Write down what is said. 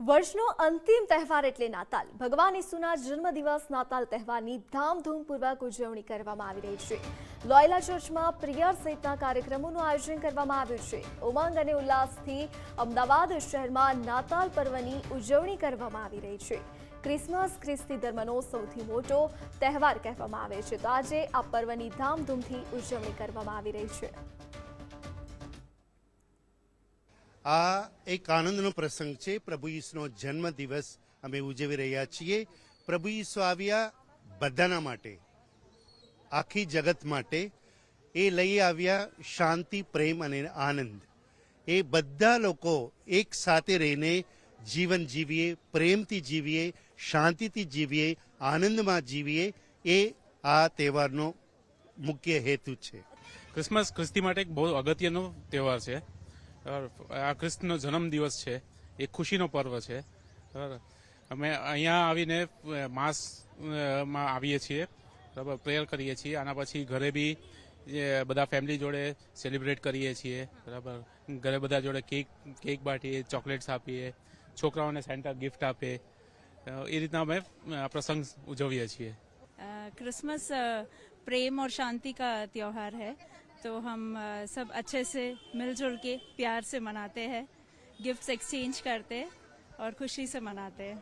વર્ષનો અંતિમ તહેવાર એટલે નાતાલ. ભગવાન ઈસુના જન્મદિવસ નાતાલ તહેવારની ધામધૂમપૂર્વક ઉજવણી કરવામાં આવી રહી છે. લોયલા ચર્ચમાં પ્રિયર સહિતના કાર્યક્રમોનું આયોજન કરવામાં આવ્યું છે. ઉમંગ અને ઉલ્લાસથી અમદાવાદ શહેરમાં નાતાલ પર્વની ઉજવણી કરવામાં આવી રહી છે. ક્રિસમસ ખ્રિસ્તી ધર્મનો સૌથી મોટો તહેવાર કહેવામાં આવે છે. તો આજે આ પર્વની ધામધૂમથી ઉજવણી કરવામાં આવી રહી છે. આ એક આનંદનો પ્રસંગ છે. પ્રભુ ઈસુનો જન્મદિવસ અમે ઉજવી રહ્યા છીએ. પ્રભુ ઈસુ આવ્યા બધાના માટે, આખી જગત માટે. એ લઈ આવ્યા શાંતિ, પ્રેમ અને આનંદ. એ બધા લોકો એક સાથે રહીને જીવન જીવીએ, પ્રેમથી જીવીએ, શાંતિથી જીવીએ, આનંદમાં જીવીએ. એ આ તહેવારનો મુખ્ય હેતુ છે. ક્રિસમસ ખ્રિસ્તી માટે એક બહુ અગત્યનો તહેવાર છે. આ કૃષ્ણનો જન્મદિવસ છે. એ ખુશીનો પર્વ છે. બરાબર. અમે અહીંયા આવીને માસમાં આવીએ છીએ. બરાબર. પ્રેયર કરીએ છીએ. આના પછી ઘરે બી બધા ફેમિલી જોડે સેલિબ્રેટ કરીએ છીએ. બરાબર. ઘરે બધા જોડે કેક કેક બાટીએ, ચોકલેટ્સ આપીએ, છોકરાઓને સેન્ટા ગિફ્ટ આપે. એ રીતના અમે પ્રસંગ ઉજવીએ છીએ. ક્રિસમસ પ્રેમ ઓર શાંતિ કા ત્યોહાર હૈ. तो हम अ, सब अच्छे से मिलजुल के प्यार से मनाते हैं गिफ्ट्स एक्सचेंज करते हैं और खुशी से मनाते हैं